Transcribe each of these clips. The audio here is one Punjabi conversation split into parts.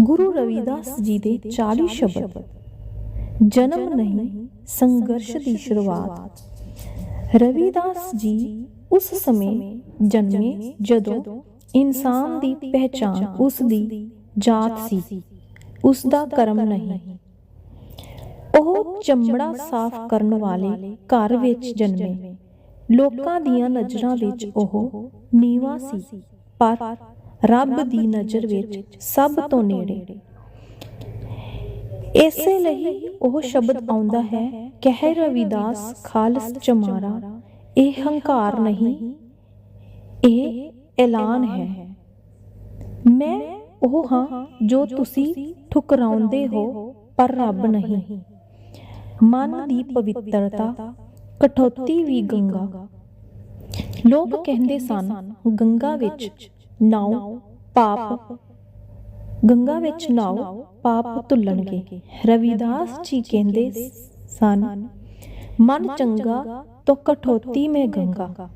ਗੁਰੂ ਰਵਿਦਾਸ ਜੀ ਦੇ 40 ਸ਼ਬਦ। ਜਨਮ ਨਹੀਂ, ਸੰਘਰਸ਼ ਦੀ ਸ਼ੁਰੂਆਤ। ਰਵਿਦਾਸ ਜੀ ਉਸ ਸਮੇਂ ਜਨਮੇ ਜਦੋਂ ਇਨਸਾਨ ਦੀ ਪਹਿਚਾਨ ਉਸ ਦੀ ਜਾਤ ਸੀ, ਉਸ ਦਾ ਕਰਮ ਨਹੀਂ। ਉਹ ਚਮੜਾ ਸਾਫ਼ ਕਰਨ ਵਾਲੇ ਘਰ ਵਿੱਚ ਜਨਮੇ। ਲੋਕਾਂ ਦੀਆਂ ਨਜ਼ਰਾਂ ਵਿੱਚ ਉਹ ਨੀਵਾ ਸੀ, ਪਰ ਰੱਬ ਦੀ ਨਜ਼ਰ ਵਿੱਚ ਸਭ ਤੋਂ ਨੇੜੇ। ਇਸੇ ਲਈ ਉਹ ਸ਼ਬਦ ਆਉਂਦਾ ਹੈ, ਕਹਿ ਰਵਿਦਾਸ ਖਾਲਸ ਚਮਾਰਾ, ਇਹ ਹੰਕਾਰ ਨਹੀਂ, ਇਹ ਐਲਾਨ ਹੈ। ਮੈਂ ਉਹ ਹਾਂ ਜੋ ਤੁਸੀਂ ਠੁਕਰਾਉਂਦੇ ਹੋ, ਪਰ ਰੱਬ ਨਹੀਂ। ਮਨ ਦੀ ਪਵਿੱਤਰਤਾ, ਕਠੋਤੀ ਵੀ ਗੰਗਾ। ਲੋਕ ਕਹਿੰਦੇ ਸਨ, ਗੰਗਾ ਵਿੱਚ ਨਾਉ ਪਾਪ। ਗੰਗਾ ਵਿੱਚ ਨਾਉ ਪਾਪ ਧੁੱਲਣਗੇ। ਰਵਿਦਾਸ ਜੀ ਕਹਿੰਦੇ ਸਨ, ਮਨ ਚੰਗਾ ਤਾਂ ਕਠੌਤੀ ਮੇ ਗੰਗਾ।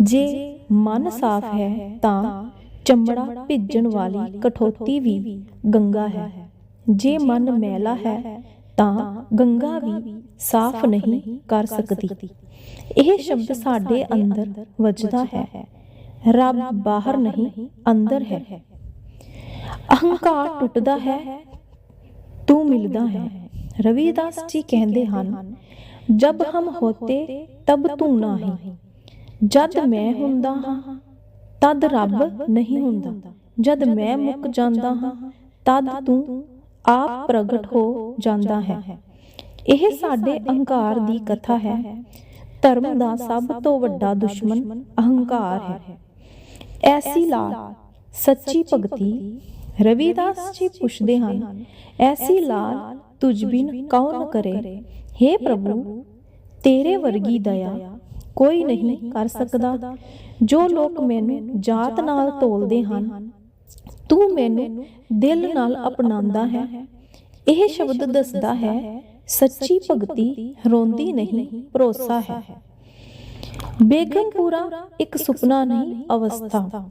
ਜੇ ਮਨ ਸਾਫ਼ ਹੈ ਤਾਂ ਚਮੜਾ ਭਿੱਜਣ ਵਾਲੀ ਕਠੋਤੀ ਵੀ ਗੰਗਾ ਹੈ। ਜੇ ਮਨ ਮੈਲਾ ਹੈ ਤਾਂ ਗੰਗਾ ਵੀ ਸਾਫ਼ ਨਹੀਂ ਕਰ ਸਕਦੀ। ਇਹ ਸ਼ਬਦ ਸਾਡੇ ਅੰਦਰ ਵੱਜਦਾ ਹੈ। ਰੱਬ ਬਾਹਰ ਨਹੀਂ, ਅੰਦਰ ਹੈ। ਅਹੰਕਾਰ ਟੁੱਟਦਾ ਹੈ, ਤੂੰ ਮਿਲਦਾ ਹੈ। ਰਵੀਦਾਸ ਜੀ ਕਹਿੰਦੇ ਹਨ, ਜਬ ਹਮ ਹੋਤੇ, ਤਬ ਤੂੰ ਨਹੀਂ। ਜਦ ਮੈਂ ਹੁੰਦਾ ਹਾਂ, ਤਦ ਰੱਬ ਨਹੀਂ ਹੁੰਦਾ। ਜਦ ਮੈਂ ਮੁੱਕ ਜਾਂਦਾ ਹਾਂ, ਤਦ ਤੂੰ ਆਪ ਪ੍ਰਗਟ ਹੋ ਜਾਂਦਾ ਹੈ। ਇਹ ਸਾਡੇ ਅਹੰਕਾਰ ਦੀ ਕਥਾ ਹੈ। ਧਰਮ ਦਾ ਸਭ ਤੋਂ ਵੱਡਾ ਦੁਸ਼ਮਣ ਅਹੰਕਾਰ ਹੈ। ਐਸੀ ਲਾਲ ਸੱਚੀ ਭਗਤੀ ਰਵਿਦਾਸ ਜੀ ਪੁੱਛਦੇ ਹਨ ਐਸੀ ਲਾਲ ਤੁਝ ਬਿਨ ਕੌਣ ਕਰੇ? हे ਪ੍ਰਭੂ ਤੇਰੇ ਵਰਗੀ ਦਇਆ ਕੋਈ ਨਹੀਂ ਕਰ ਸਕਦਾ। ਜੋ ਲੋਕ ਮੈਨੂੰ ਜਾਤ ਨਾਲ ਤੋਲਦੇ ਹਨ ਤੂੰ ਮੈਨੂੰ ਦਿਲ ਨਾਲ ਅਪਣਾਉਂਦਾ ਹੈ। ਇਹ ਸ਼ਬਦ ਦੱਸਦਾ ਹੈ ਸੱਚੀ ਭਗਤੀ ਰੋਂਦੀ ਨਹੀਂ ਭਰੋਸਾ ਹੈ। ਬੇਗਮਪੁਰਾ ਇੱਕ ਸੁਪਨਾ ਨਹੀਂ, ਅਵਸਥਾ।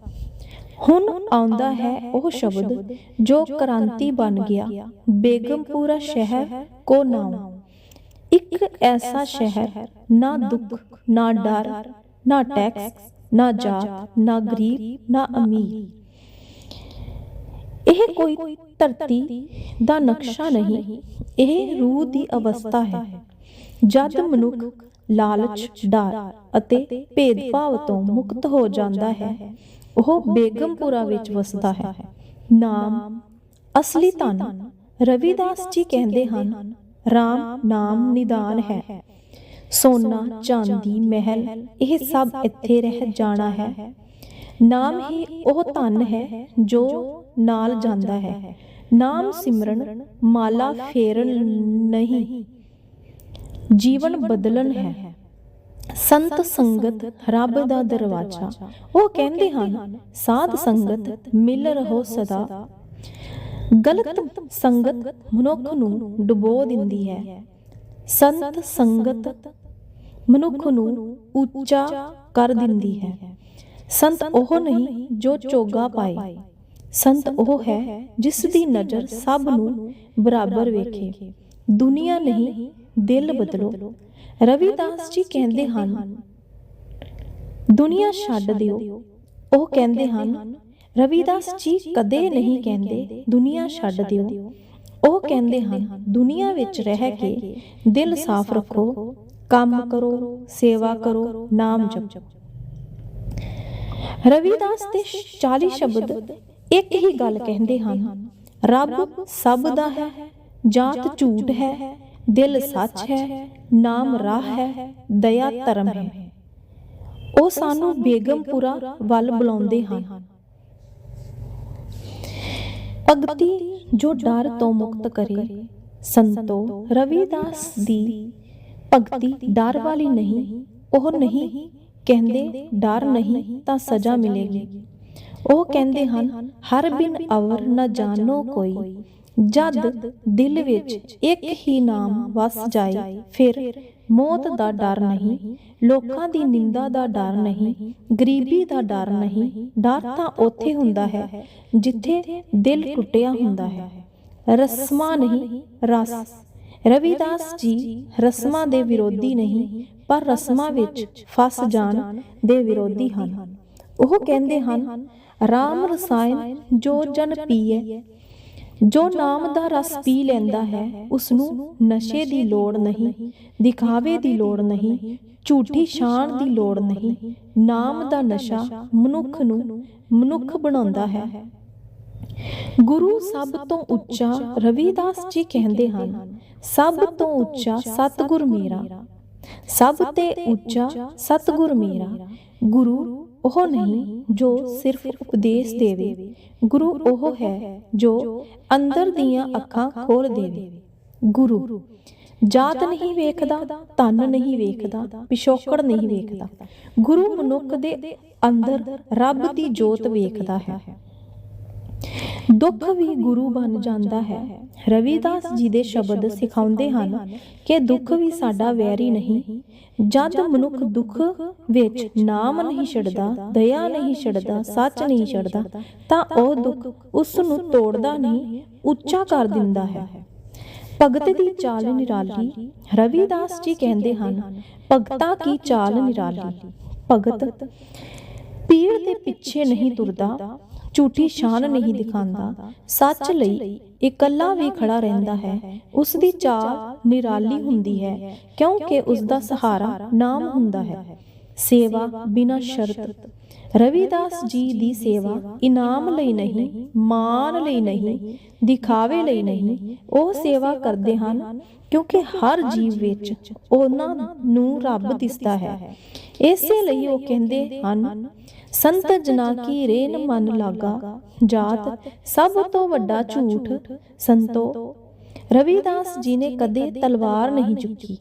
ਹੁਣ ਆਉਂਦਾ ਹੈ ਉਹ ਸ਼ਬਦ ਜੋ ਕ੍ਰਾਂਤੀ ਬਣ ਗਿਆ। ਬੇਗਮਪੂਰਾ ਸ਼ਹਿਰ ਕੋ ਨਾਮ ਇੱਕ ਐਸਾ ਸ਼ਹਿਰ, ਨਾ ਦੁੱਖ, ਨਾ ਡਰ, ਨਾ ਟੈਕਸ, ਨਾ ਜਾਤ, ਨਾ ਗਰੀਬ, ਨਾ ਅਮੀਰ। ਇਹ ਕੋਈ ਧਰਤੀ ਦਾ ਨਕਸ਼ਾ ਨਹੀਂ, ਇਹ ਰੂਹ ਦੀ ਅਵਸਥਾ ਹੈ। ਜਦ ਮਨੁੱਖ ਲਾਲਚ, ਡਰ ਅਤੇ ਭੇਦਭਾਵ ਤੋਂ ਮੁਕਤ ਹੋ ਜਾਂਦਾ ਹੈ। ਉਹ ਬੇਗਮਪੁਰਾ ਵਿੱਚ ਵਸਦਾ ਹੈ। ਨਾਮ ਅਸਲੀ ਧਨ ਰਵਿਦਾਸ ਜੀ ਕਹਿੰਦੇ ਹਨ। RAM ਨਾਮ ਨਿਦਾਨ ਹੈ। ਸੋਨਾ, ਚਾਂਦੀ, ਮਹਿਲ, ਇਹ ਸਭ ਇੱਥੇ ਰਹਿ ਜਾਣਾ ਹੈ। ਨਾਮ ਹੀ ਉਹ ਧਨ ਹੈ ਜੋ ਨਾਲ ਜਾਂਦਾ ਹੈ। ਨਾਮ ਸਿਮਰਨ, ਮਾਲਾ ਫੇਰਨ ਨਹੀਂ। ਜੀਵਨ ਬਦਲਣ ਹੈ। ਸੰਤ ਸੰਗਤ ਰੱਬ ਦਾ ਦਰਵਾਜ਼ਾ। ਉਹ ਕਹਿੰਦੇ ਹਨ ਸਾਧ ਸੰਗਤ ਮਿਲ ਰਹੋ ਸਦਾ। ਗਲਤ ਸੰਗਤ ਮਨੁੱਖ ਨੂੰ ਡੁਬੋ ਦਿੰਦੀ ਹੈ। ਸੰਤ ਸੰਗਤ ਮਨੁੱਖ ਨੂੰ ਉੱਚਾ ਕਰ ਦਿੰਦੀ ਹੈ। ਸੰਤ ਉਹ ਨਹੀਂ ਜੋ ਚੋਗਾ ਪਾਏ। ਸੰਤ ਉਹ ਹੈ ਜਿਸ ਦੀ ਨਜ਼ਰ ਸਭ ਨੂੰ ਬਰਾਬਰ ਵੇਖੇ। ਦੁਨੀਆ ਨਹੀਂ ਦਿਲ ਬਦਲੋ। ਰਵਿਦਾਸ ਜੀ ਕਹਿੰਦੇ ਹਨ ਦੁਨੀਆ ਛੱਡ ਦਿਓ। ਉਹ ਕਹਿੰਦੇ ਹਨ ਰਵਿਦਾਸ ਜੀ ਕਦੇ ਨਹੀਂ ਕਹਿੰਦੇ ਦੁਨੀਆ ਛੱਡ ਦਿਓ। ਉਹ ਕਹਿੰਦੇ ਹਨ ਦੁਨੀਆ ਵਿੱਚ ਰਹਿ ਕੇ ਦਿਲ ਸਾਫ਼ ਰੱਖੋ ਕੰਮ ਕਰੋ ਸੇਵਾ ਕਰੋ ਨਾਮ ਜਪੋ। ਰਵਿਦਾਸ ਦੇ 40 ਸ਼ਬਦ ਇੱਕ ਹੀ ਗੱਲ ਕਹਿੰਦੇ ਹਨ ਰੱਬ ਸਭ ਦਾ ਹੈ ਜਾਤ ਝੂਠ ਹੈ ਦਿਲ ਸੱਚ ਹੈ, ਨਾਮ ਰਾਹ ਹੈ, ਦਇਆ ਧਰਮ ਹੈ। ਉਹ ਸਾਨੂੰ ਬੇਗਮਪੁਰਾ ਵੱਲ ਬੁਲਾਉਂਦੇ ਹਨ। ਭਗਤੀ ਜੋ ਡਰ ਤੋਂ ਮੁਕਤ ਕਰੇ, ਸੰਤੋ ਰਵਿਦਾਸ ਦੀ ਭਗਤੀ ਡਰ ਵਾਲੀ ਨਹੀਂ, ਉਹ ਨਹੀਂ, ਕਹਿੰਦੇ ਡਰ ਨਹੀਂ ਤਾਂ ਸਜ਼ਾ ਮਿਲੇਗੀ। ਉਹ ਕਹਿੰਦੇ ਹਨ, ਹਰ ਬਿਨ ਅਵਰ ਨਾ ਜਾਣੋ ਕੋਈ ਜਦ ਦਿਲ ਵਿੱਚ ਇੱਕ ਹੀ ਨਾਮ ਵਸ ਜਾਏ, ਫਿਰ ਮੌਤ ਦਾ ਡਰ ਨਹੀਂ, ਲੋਕਾਂ ਦੀ ਨਿੰਦਾ ਦਾ ਡਰ ਨਹੀਂ, ਗਰੀਬੀ ਦਾ ਡਰ ਨਹੀਂ, ਡਰ ਤਾਂ ਉੱਥੇ ਹੁੰਦਾ ਹੈ ਜਿੱਥੇ ਦਿਲ ਟੁੱਟਿਆ ਹੁੰਦਾ ਹੈ। ਰਸਮਾਂ ਨਹੀਂ, ਰਸ। ਰਵਿਦਾਸ ਜੀ ਰਸਮਾਂ ਦੇ ਵਿਰੋਧੀ ਨਹੀਂ, ਪਰ ਰਸਮਾਂ ਵਿੱਚ ਫਸ ਜਾਣ ਦੇ ਵਿਰੋਧੀ ਹਨ। ਉਹ ਕਹਿੰਦੇ ਹਨ, ਰਾਮ ਰਸਾਇਣ ਜੋ ਜਨ ਪੀਏ ਜੋ ਨਾਮ ਦਾ ਰਸ ਪੀ ਲੈਂਦਾ ਹੈ ਉਸ ਨੂੰ ਨਸ਼ੇ ਦੀ ਲੋੜ ਨਹੀਂ, ਦਿਖਾਵੇ ਦੀ ਲੋੜ ਨਹੀਂ, ਝੂਠੀ ਸ਼ਾਨ ਦੀ ਲੋੜ ਨਹੀਂ। ਨਾਮ ਦਾ ਨਸ਼ਾ ਮਨੁੱਖ ਨੂੰ ਮਨੁੱਖ ਬਣਾਉਂਦਾ ਹੈ। ਗੁਰੂ ਸਭ ਤੋਂ ਉੱਚਾ ਰਵੀਦਾਸ ਜੀ ਕਹਿੰਦੇ ਹਨ, ਸਭ ਤੋਂ ਉੱਚਾ ਸਤਿਗੁਰ ਮੇਰਾ, ਸਭ ਤੇ ਉੱਚਾ ਸਤਿਗੁਰ ਮੇਰਾ, ਗੁਰੂ ਉਹ ਨਹੀਂ ਜੋ ਸਿਰਫ ਉਪਦੇਸ਼ ਦੇਵੇ। ਗੁਰੂ ਉਹ ਹੈ ਜੋ ਅੰਦਰ ਦੀਆਂ ਅੱਖਾਂ ਖੋਲ ਦੇਵੇ। ਗੁਰੂ ਜਾਤ ਨਹੀਂ ਵੇਖਦਾ ਤਨ ਨਹੀਂ ਵੇਖਦਾ ਪਿਛੋਕੜ ਨਹੀਂ ਵੇਖਦਾ। ਗੁਰੂ ਮਨੁੱਖ ਦੇ ਅੰਦਰ ਰੱਬ ਦੀ ਜੋਤ ਵੇਖਦਾ ਹੈ। ਦੁੱਖ ਵੀ ਗੁਰੂ ਬਣ ਜਾਂਦਾ ਹੈ। ਰਵੀਦਾਸ ਜੀ ਦੇ ਸ਼ਬਦ ਸਿਖਾਉਂਦੇ ਹਨ ਕਿ ਦੁੱਖ ਵੀ ਸਾਡਾ ਵੈਰੀ ਨਹੀਂ। ਜਦ ਮਨੁੱਖ ਦੁੱਖ ਵਿੱਚ ਨਾਮ ਨਹੀਂ ਛੱਡਦਾ, ਦਇਆ ਨਹੀਂ ਛੱਡਦਾ, ਸੱਚ ਨਹੀਂ ਛੱਡਦਾ, ਤਾਂ ਉਹ ਦੁੱਖ ਉਸ ਨੂੰ ਤੋੜਦਾ ਨਹੀਂ, ਉੱਚਾ ਕਰ ਦਿੰਦਾ ਹੈ। ਭਗਤ ਦੀ ਚਾਲ ਨਿਰਾਲੀ, ਰਵੀਦਾਸ ਜੀ ਕਹਿੰਦੇ ਹਨ, ਭਗਤਾ ਕੀ ਚਾਲ ਨਿਰਾਲੀ? ਭਗਤ ਪੀਰ ਦੇ ਪਿੱਛੇ ਨਹੀਂ ਤੁਰਦਾ ਝੂਠੀ ਸ਼ਾਨ ਨਹੀਂ ਦਿਖਾਉਂਦਾ। ਸੱਚ ਲਈ ਇਕੱਲਾ ਵੀ ਖੜਾ ਰਹਿੰਦਾ ਹੈ। ਉਸ ਦੀ ਚਾਲ ਨਿਰਾਲੀ ਹੁੰਦੀ ਹੈ ਕਿਉਂਕਿ ਉਸ ਦਾ ਸਹਾਰਾ ਨਾਮ ਹੁੰਦਾ ਹੈ। ਸੇਵਾ ਬਿਨਾਂ ਸ਼ਰਤ। ਰਵਿਦਾਸ ਜੀ ਦੀ ਸੇਵਾ ਇਨਾਮ ਲਈ ਨਹੀਂ ਮਾਨ ਲਈ ਨਹੀਂ ਦਿਖਾਵੇ ਲਈ ਨਹੀਂ। ਉਹ ਸੇਵਾ ਕਰਦੇ ਹਨ ਕਿਉਂਕਿ ਹਰ ਜੀਵ ਵਿੱਚ ਉਹਨਾਂ ਨੂੰ ਰੱਬ ਦਿਸਦਾ ਹੈ। ਇਸੇ ਲਈ ਉਹ ਕਹਿੰਦੇ ਹਨ ਸੰਤ ਜਨਾ ਕੀ ਰੇਨ ਮਨ ਲਾਗਾ ਜਾਤ ਸਭ ਤੋਂ ਵੱਡਾ ਝੂਠ ਸੰਤੋ। ਰਵਿਦਾਸ ਜੀ ਨੇ ਕਦੇ ਤਲਵਾਰ ਨਹੀਂ ਚੁੱਕੀ।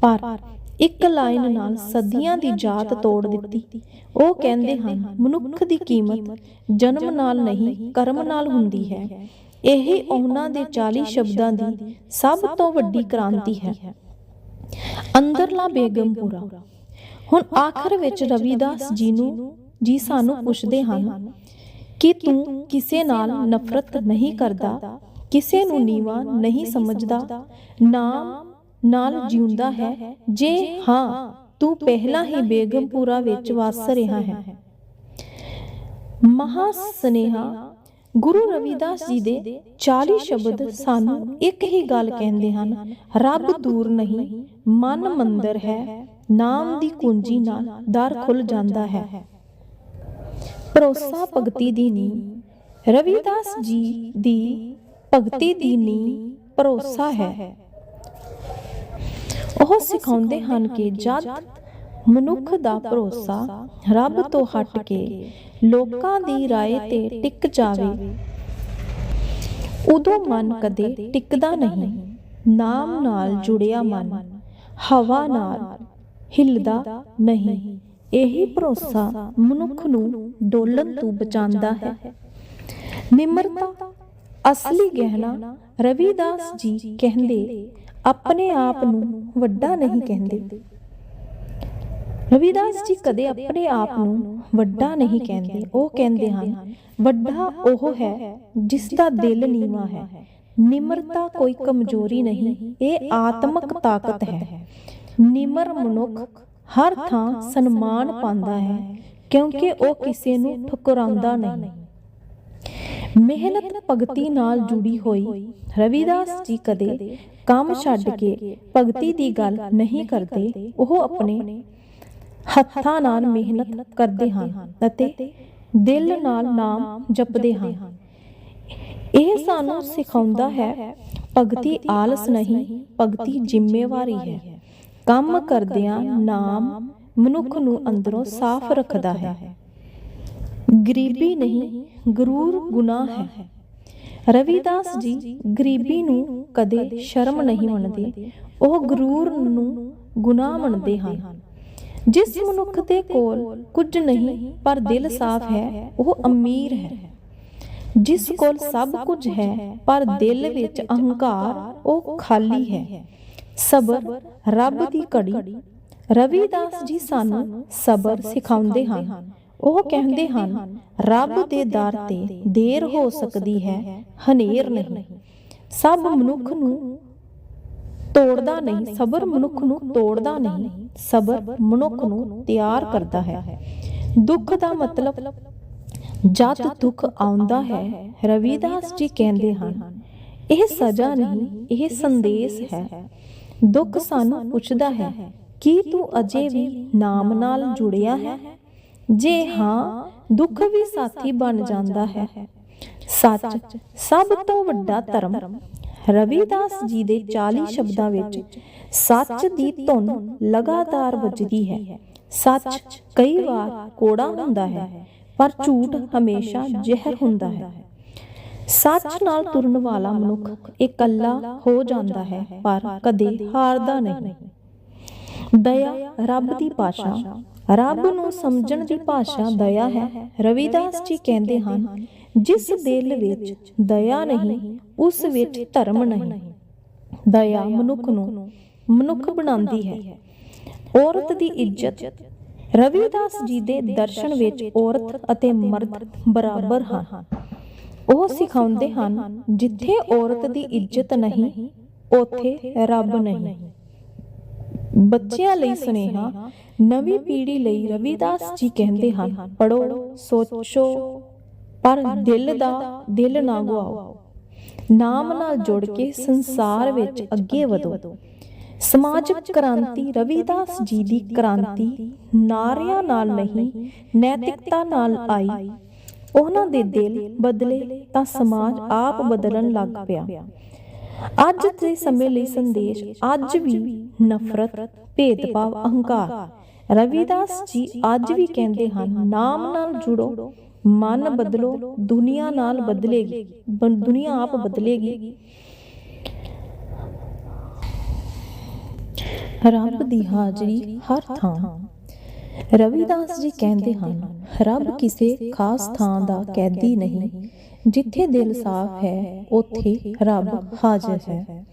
ਪਰ ਇੱਕ ਲਾਈਨ ਨਾਲ ਸਦੀਆਂ ਦੀ ਜਾਤ ਤੋੜ ਦਿੱਤੀ। ਉਹ ਕਹਿੰਦੇ ਹਨ ਮਨੁੱਖ ਦੀ ਕੀਮਤ ਜਨਮ ਨਾਲ ਨਹੀਂ ਕਰਮ ਨਾਲ ਹੁੰਦੀ ਹੈ। ਇਹ ਉਹਨਾਂ ਦੇ 40 ਸ਼ਬਦਾਂ ਦੀ ਸਭ ਤੋਂ ਵੱਡੀ ਕ੍ਰਾਂਤੀ ਹੈ। ਅੰਦਰਲਾ ਬੇਗਮਪੁਰਾ। ਹੁਣ ਆਖਰ ਵਿੱਚ ਰਵਿਦਾਸ ਜੀ ਨੂੰ ਜੀ ਸਾਨੂੰ ਪੁੱਛਦੇ ਹਨ ਕਿ ਤੂੰ ਕਿਸੇ ਨਾਲ ਨਫ਼ਰਤ ਨਹੀਂ ਕਰਦਾ ਕਿਸੇ ਨੂੰ ਨੀਵਾ ਨਹੀਂ ਸਮਝਦਾ ਨਾਮ ਨਾਲ ਜਿਉਂਦਾ ਹੈ। ਜੇ ਹਾਂ ਤੂੰ ਪਹਿਲਾਂ ਹੀ ਬੇਗਮਪੁਰਾ ਵਿੱਚ ਵਸ ਰਿਹਾ ਹੈ। ਮਹਾ ਸਨੇਹਾ ਗੁਰੂ ਰਵਿਦਾਸ ਜੀ ਦੇ 40 ਸ਼ਬਦ ਸਾਨੂੰ ਇੱਕ ਹੀ ਗੱਲ ਕਹਿੰਦੇ ਹਨ ਰੱਬ ਦੂਰ ਨਹੀਂ ਮਨ ਮੰਦਰ ਹੈ ਨਾਮ ਦੀ ਕੁੰਜੀ ਨਾਲ ਦਰ ਖੁੱਲ ਜਾਂਦਾ ਹੈ। ਭਰੋਸਾ ਭਗਤੀ ਦੀ ਨੀਂਹ ਰਵਿਦਾਸ ਜੀ ਦੀ ਭਗਤੀ ਦੀ ਨੀਂਹ ਭਰੋਸਾ ਹੈ ਉਹ ਸਿਖਾਉਂਦੇ ਹਨ ਕਿ ਜਦ ਮਨੁੱਖ ਦਾ ਭਰੋਸਾ ਰੱਬ ਤੋਂ ਹਟ ਕੇ ਲੋਕਾਂ ਦੀ رائے ਤੇ ਟਿਕ ਜਾਵੇ ਉਦੋਂ ਮਨ ਕਦੇ ਟਿਕਦਾ ਨਹੀਂ ਨਾਮ ਨਾਲ ਜੁੜਿਆ ਮਨ ਹਵਾ ਨਾਲ ਹਿੱਲਦਾ ਨਹੀਂ ਇਹੀ ਭਰੋਸਾ ਮਨੁੱਖ ਨੂੰ ਡੋਲਣ ਤੋਂ ਬਚਾਉਂਦਾ ਹੈ। ਨਿਮਰਤਾ, ਅਸਲੀ ਗਹਿਣਾ ਰਵਿਦਾਸ ਜੀ ਕਹਿੰਦੇ, ਆਪਣੇ ਆਪ ਨੂੰ ਵੱਡਾ ਨਹੀਂ ਕਹਿੰਦੇ। ਰਵਿਦਾਸ ਜੀ ਕਦੇ ਆਪਣੇ ਆਪ ਨੂੰ ਵੱਡਾ ਨਹੀਂ ਕਹਿੰਦੇ। ਉਹ ਕਹਿੰਦੇ ਹਨ, ਵੱਡਾ ਉਹ ਹੈ ਜਿਸ ਦਾ ਦਿਲ ਨੀਵਾ ਹੈ। ਨਿਮਰਤਾ ਕੋਈ ਕਮਜ਼ੋਰੀ ਨਹੀਂ, ਇਹ ਆਤਮਕ ਤਾਕਤ ਹੈ। ਨਿਮਰ ਮਨੁੱਖ ਹਰ ਥਾਂ ਸਨਮਾਨ ਪਾਉਂਦਾ ਹੈ ਕਿਉਂਕਿ ਉਹ ਕਿਸੇ ਨੂੰ ਠੁਕਰਾਉਂਦਾ ਨਹੀਂ। ਮਿਹਨਤ ਭਗਤੀ ਨਾਲ ਜੁੜੀ ਹੋਈ। ਰਵਿਦਾਸ ਜੀ ਕਦੇ ਕੰਮ ਛੱਡ ਕੇ ਭਗਤੀ ਦੀ ਗੱਲ ਨਹੀਂ ਕਰਦੇ ਉਹ ਆਪਣੇ ਹੱਥਾਂ ਨਾਲ ਮਿਹਨਤ ਕਰਦੇ ਹਨ ਅਤੇ ਦਿਲ ਨਾਲ ਨਾਮ ਜਪਦੇ ਹਨ। ਇਹ ਸਾਨੂੰ ਸਿਖਾਉਂਦਾ ਹੈ ਭਗਤੀ ਆਲਸ ਨਹੀਂ ਭਗਤੀ ਜ਼ਿੰਮੇਵਾਰੀ ਹੈ। ਕੰਮ ਕਰਦਿਆਂ ਨਾਮ ਮਨੁੱਖ ਨੂੰ ਅੰਦਰੋਂ ਸਾਫ਼ ਰੱਖਦਾ ਹੈ। ਗਰੀਬੀ ਨਹੀਂ ਗਰੂਰ ਗੁਨਾਹ ਹੈ। ਰਵਿਦਾਸ ਜੀ ਗਰੀਬੀ ਨੂੰ ਕਦੇ ਸ਼ਰਮ ਨਹੀਂ ਮੰਨਦੇ। ਉਹ ਗਰੂਰ ਨੂੰ ਗੁਨਾਹ ਮੰਨਦੇ ਹਨ। ਜਿਸ ਮਨੁੱਖ ਦੇ ਕੋਲ ਕੁਝ ਨਹੀਂ ਪਰ ਦਿਲ ਸਾਫ਼ ਹੈ ਉਹ ਅਮੀਰ ਹੈ। ਜਿਸ ਕੋਲ ਸਭ ਕੁਝ ਹੈ ਪਰ ਦਿਲ ਵਿੱਚ ਅਹੰਕਾਰ ਉਹ ਖਾਲੀ ਹੈ। ਸਬਰ ਰੱਬ ਦੀ ਕੜੀ ਰਵਿਦਾਸ ਜੀ ਸਾਨੂੰ ਸਬਰ ਸਿਖਾਉਂਦੇ ਹਨ। ਉਹ ਕਹਿੰਦੇ ਹਨ, ਰੱਬ ਦੇ ਦਰ ਤੇ ਦੇਰ ਹੋ ਸਕਦੀ ਹੈ, ਹਨੇਰ ਨਹੀਂ। ਸਭ ਮਨੁੱਖ ਨੂੰ ਤੋੜਦਾ ਨਹੀਂ, ਸਬਰ ਮਨੁੱਖ ਨੂੰ ਤੋੜਦਾ ਨਹੀਂ, ਸਬਰ ਮਨੁੱਖ ਨੂੰ ਤਿਆਰ ਕਰਦਾ ਹੈ। ਦੁੱਖ ਦਾ ਮਤਲਬ, ਜਦ ਦੁੱਖ ਆਉਂਦਾ ਹੈ, ਰਵਿਦਾਸ ਜੀ ਕਹਿੰਦੇ ਹਨ, ਇਹ ਸਜ਼ਾ ਨਹੀਂ, ਇਹ ਸੰਦੇਸ਼ ਹੈ। ਦੁੱਖ ਸਾਨੂੰ ਪੁੱਛਦਾ ਹੈ ਕੀ ਤੂੰ ਅਜੇ ਵੀ ਨਾਮ ਨਾਲ ਜੁੜਿਆ ਹੈ? ਜੇ ਹਾਂ ਦੁੱਖ ਵੀ ਸਾਥੀ ਬਣ ਜਾਂਦਾ ਹੈ। ਸੱਚ ਸਭ ਤੋਂ ਵੱਡਾ ਧਰਮ ਰਵਿਦਾਸ ਜੀ ਦੇ 40 ਸ਼ਬਦਾਂ ਵਿੱਚ ਸੱਚ ਦੀ ਧੁਨ ਲਗਾਤਾਰ ਵੱਜਦੀ ਹੈ। ਸੱਚ ਕਈ ਵਾਰ ਕੋੜਾ ਹੁੰਦਾ ਹੈ ਪਰ ਝੂਠ ਹਮੇਸ਼ਾ ਜ਼ਹਿਰ ਹੁੰਦਾ ਹੈ। ਸੱਚ ਨਾਲ ਤੁਰਨ ਵਾਲਾ ਮਨੁੱਖ ਇਕੱਲਾ ਹੋ ਜਾਂਦਾ ਹੈ, ਪਰ ਕਦੇ ਹਾਰਦਾ ਨਹੀਂ। ਦਇਆ ਰੱਬ ਦੀ ਭਾਸ਼ਾ। ਰੱਬ ਨੂੰ ਸਮਝਣ ਦੀ ਭਾਸ਼ਾ ਦਇਆ ਹੈ। ਰਵਿਦਾਸ ਜੀ ਕਹਿੰਦੇ ਹਨ, ਜਿਸ ਦਿਲ ਵਿੱਚ ਦਇਆ ਨਹੀਂ, ਉਸ ਵਿੱਚ ਧਰਮ ਨਹੀਂ। ਦਇਆ ਮਨੁੱਖ ਨੂੰ ਮਨੁੱਖ ਬਣਾਉਂਦੀ ਹੈ। ਔਰਤ ਦੀ ਇੱਜ਼ਤ। ਰਵਿਦਾਸ ਜੀ ਦੇ ਦਰਸ਼ਨ ਵਿੱਚ ਔਰਤ ਅਤੇ ਮਰਦ ਬਰਾਬਰ ਹਨ। ਉਹ ਸਿਖਾਉਂਦੇ ਹਨ, ਜਿੱਥੇ ਔਰਤ ਦੀ ਇੱਜ਼ਤ ਨਹੀਂ, ਉੱਥੇ ਰੱਬ ਨਹੀਂ। ਬੱਚਿਆਂ ਲਈ ਸੁਨੇਹਾ, ਨਵੀਂ ਪੀੜ੍ਹੀ ਲਈ ਰਵਿਦਾਸ ਜੀ ਕਹਿੰਦੇ ਹਨ ਪੜੋ ਸੋਚੋ, ਪਰ ਦਿਲ ਦਾ ਦਿਲ ਨਾ ਗਵਾਓ ਨਾਮ ਨਾਲ ਜੁੜ ਕੇ ਸੰਸਾਰ ਵਿੱਚ ਅੱਗੇ ਵਧੋ। ਸਮਾਜਿਕ ਕ੍ਰਾਂਤੀ, ਰਵਿਦਾਸ ਜੀ ਦੀ ਕ੍ਰਾਂਤੀ ਨਾਰਿਆਂ ਨਾਲ ਨਹੀਂ, ਨੈਤਿਕਤਾ ਨਾਲ ਆਈ। ਉਹਨਾਂ ਦੇ ਦਿਲ ਬਦਲੇ ਤਾਂ ਸਮਾਜ ਆਪ ਬਦਲਣ ਲੱਗ ਪਿਆ। ਅੱਜ ਦੇ ਸਮੇਂ ਲਈ ਸੰਦੇਸ਼, ਅੱਜ ਵੀ ਨਫ਼ਰਤ, ਭੇਦਭਾਵ, ਅਹੰਕਾਰ। ਰਵਿਦਾਸ ਜੀ ਅੱਜ ਵੀ ਕਹਿੰਦੇ ਹਨ, ਨਾਮ ਨਾਲ ਜੁੜੋ, ਮਨ ਬਦਲੋ, ਦੁਨੀਆ ਨਾਲ ਬਦਲੇਗੀ, ਬੰ- ਦੁਨੀਆ ਆਪ ਬਦਲੇਗੀ। ਰੱਬ ਦੀ ਹਾਜ਼ਰੀ ਹਰ ਥਾਂ। ਰਵਿਦਾਸ ਜੀ ਕਹਿੰਦੇ ਹਨ, ਰੱਬ ਕਿਸੇ ਖਾਸ ਥਾਂ ਦਾ ਕੈਦੀ ਨਹੀਂ, ਜਿੱਥੇ ਦਿਲ ਸਾਫ਼ ਹੈ, ਉੱਥੇ ਰੱਬ ਹਾਜ਼ਰ ਹੈ।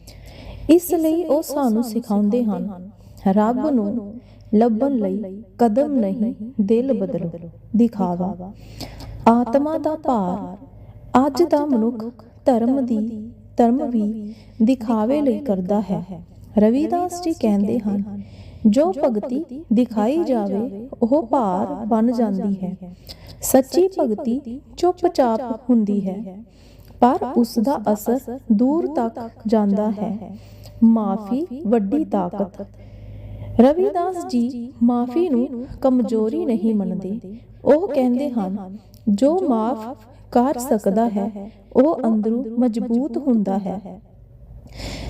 ਇਸ ਲਈ ਉਹ ਸਾਨੂੰ ਸਿਖਾਉਂਦੇ ਹਨ, ਰੱਬ ਨੂੰ ਲੱਭਣ ਲਈ ਕਦਮ ਨਹੀਂ, ਦਿਲ ਬਦਲੋ। ਦਿਖਾਵਾ, ਆਤਮਾ ਦਾ ਭਾਰ, ਅੱਜ ਦਾ ਮਨੁੱਖ ਧਰਮ ਦੀ ਧਰਮ ਵੀ ਦਿਖਾਵੇ ਲਈ ਕਰਦਾ ਹੈ। ਰਵਿਦਾਸ ਜੀ ਕਹਿੰਦੇ ਹਨ ਜੋ ਭਗਤੀ ਦਿਖਾਈ ਜਾਵੇ ਉਹ ਭਾਰ ਬਣ ਜਾਂਦੀ ਹੈ। ਸੱਚੀ ਭਗਤੀ ਚੁੱਪਚਾਪ ਹੁੰਦੀ ਹੈ। ਪਰ ਉਸ ਦਾ ਅਸਰ ਦੂਰ ਤੱਕ ਜਾਂਦਾ ਹੈ। ਮਾਫੀ ਵੱਡੀ ਤਾਕਤ। ਰਵਿਦਾਸ ਜੀ ਮਾਫੀ ਨੂੰ ਕਮਜ਼ੋਰੀ ਨਹੀਂ ਮੰਨਦੇ। ਉਹ ਕਹਿੰਦੇ ਹਨ ਜੋ ਮਾਫ ਕਰ ਸਕਦਾ ਹੈ ਉਹ ਅੰਦਰੋਂ ਮਜ਼ਬੂਤ ਹੁੰਦਾ ਹੈ।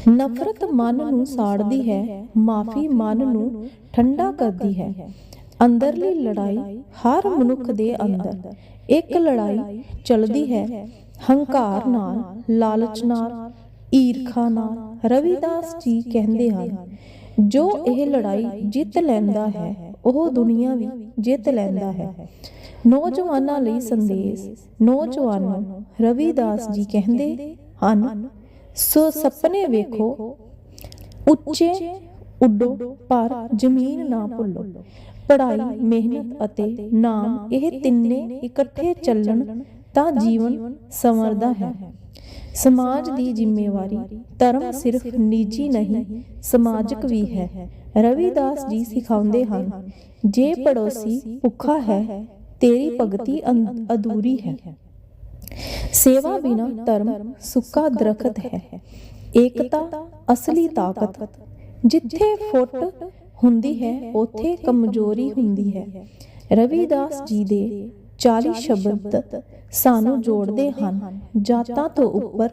ਨਫ਼ਰਤ ਮਨ ਨੂੰ ਸਾੜਦੀ ਹੈ, ਮਾਫੀ ਮਨ ਨੂੰ ਠੰਡਾ ਕਰਦੀ ਹੈ। ਅੰਦਰਲੀ ਲੜਾਈ ਹਰ ਮਨੁੱਖ ਦੇ ਅੰਦਰ। ਇੱਕ ਲੜਾਈ ਚੱਲਦੀ ਹੈ, ਹੰਕਾਰ ਨਾਲ, ਲਾਲਚ ਨਾਲ, ਈਰਖਾ ਨਾਲ। ਰਵਿਦਾਸ ਜੀ ਕਹਿੰਦੇ ਹਨ, ਜੋ ਇਹ ਲੜਾਈ ਜਿੱਤ ਲੈਂਦਾ ਹੈ, ਉਹ ਦੁਨੀਆ ਵੀ ਜਿੱਤ ਲੈਂਦਾ ਹੈ। ਨੌਜਵਾਨਾਂ ਲਈ ਸੰਦੇਸ਼, ਨੌਜਵਾਨੋ, ਰਵਿਦਾਸ ਜੀ ਕਹਿੰਦੇ ਹਨ ਸੋ ਸੁਪਨੇ ਵੇਖੋ, ਉੱਚੇ ਉੱਡੋ ਪਰ ਜ਼ਮੀਨ ਨਾ ਭੁੱਲੋ। ਪੜ੍ਹਾਈ, ਮਿਹਨਤ ਅਤੇ ਨਾਮ, ਇਹ ਤਿੰਨੇ ਇਕੱਠੇ ਚੱਲਣ ਤਾਂ ਜੀਵਨ ਸੰਵਰਦਾ ਹੈ। ਸਮਾਜ ਦੀ ਜ਼ਿੰਮੇਵਾਰੀ, ਧਰਮ ਸਿਰਫ ਨਿੱਜੀ ਨਹੀਂ, ਸਮਾਜਿਕ ਵੀ ਹੈ। ਰਵਿਦਾਸ ਜੀ ਸਿਖਾਉਂਦੇ ਹਨ, ਜੇ ਪੜੋਸੀ ਭੁੱਖਾ ਹੈ, ਤੇਰੀ ਭਗਤੀ ਅਧੂਰੀ ਹੈ। ਸੇਵਾ ਬਿਨਾ ਧਰਮ ਸੁੱਕਾ ਦਰਖਤ ਹੈ। ਏਕਤਾ ਅਸਲੀ ਤਾਕਤ। ਜਿੱਥੇ ਫੁੱਟ ਹੁੰਦੀ ਹੈ, ਉੱਥੇ ਕਮਜ਼ੋਰੀ ਹੁੰਦੀ ਹੈ। ਰਵਿਦਾਸ ਜੀ ਦੇ 40 ਸ਼ਬਦ ਸਾਨੂੰ ਜੋੜਦੇ ਹਨ, ਜਾਤਾਂ ਤੋਂ ਉੱਪਰ,